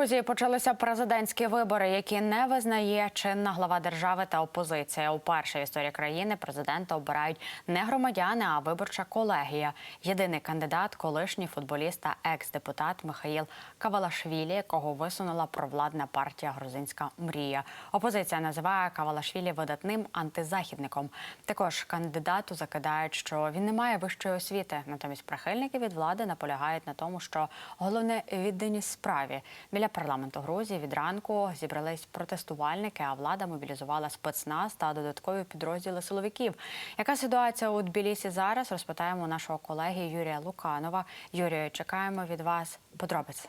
Грузії почалися президентські вибори, які не визнає чинна глава держави та опозиція. Уперше в історії країни президента обирають не громадяни, а виборча колегія. Єдиний кандидат, колишній футболіст та екс-депутат Михаїл Кавалашвілі, якого висунула провладна партія Грузинська мрія. Опозиція називає Кавалашвілі видатним антизахідником. Також кандидату закидають, що він не має вищої освіти. Натомість прихильники від влади наполягають на тому, що головне відданість справі. Біля парламенту Грузії від ранку зібрались протестувальники, а влада мобілізувала спецназ та додаткові підрозділи силовиків. Яка ситуація у Тбілісі зараз? Розпитаємо нашого колеги Юрія Луканова. Юрію, чекаємо від вас подробиць.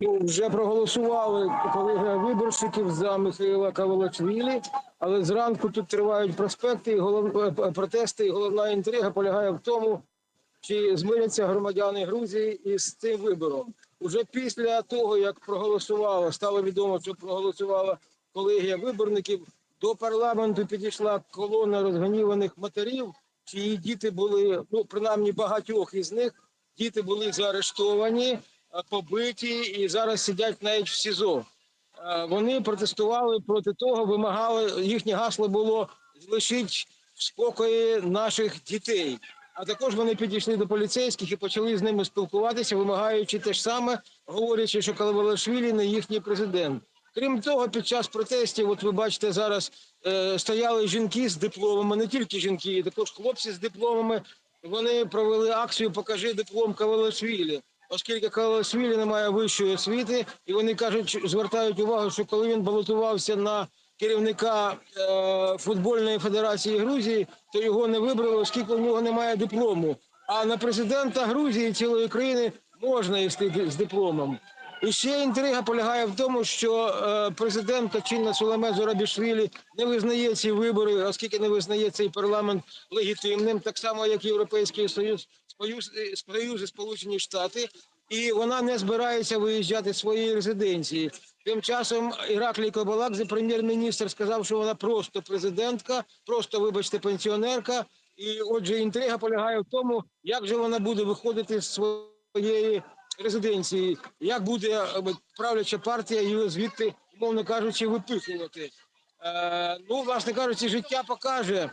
Ну, вже проголосували колеги виборщиків за Михайла Кавалачвілі, але зранку тут тривають проспекти і голов... е, протести. І головна інтрига полягає в тому, чи змиряться громадяни Грузії із цим вибором. Уже після того, як проголосувало, стало відомо, що проголосувала колегія виборників. До парламенту підійшла колона розгніваних матерів, чиї діти були, ну принаймні багатьох із них, діти були заарештовані, е, побиті і зараз сидять навіть в СІЗО. Е, Вони протестували проти того, вимагали їхнє гасло було лишіть в спокої наших дітей. А також вони підійшли до поліцейських і почали з ними спілкуватися, вимагаючи те ж саме, говорячи, що Калавалашвілі не їхній президент. Крім того, під час протестів, от ви бачите, зараз е, стояли жінки з дипломами, не тільки жінки, а також хлопці з дипломами. Вони провели акцію Покажи диплом Кавалашвілі, оскільки Кавалашвілі не має вищої освіти, і вони кажуть, звертають увагу, що коли він балотувався на керівника е, футбольної федерації Грузії, то його не вибрали, оскільки у нього немає диплому. А на президента Грузії цілої країни можна йти з дипломом. І ще інтрига полягає в тому, що е, президент чинна Сулеме Зорабішвілі не визнає ці вибори, оскільки не визнає цей парламент легітимним, так само як Європейський Союз, Союз, е, і Сполучені Штати, і вона не збирається виїжджати з своєї резиденції. Тим часом Іраклій Кобаладзе, прем'єр-міністр, сказав, що вона просто президентка, просто, вибачте, пенсіонерка. І отже, інтрига полягає в тому, як же вона буде виходити з своєї резиденції, як буде е, правляча партія її звідти, умовно кажучи, випихувати. Е, ну, власне кажучи, життя покаже,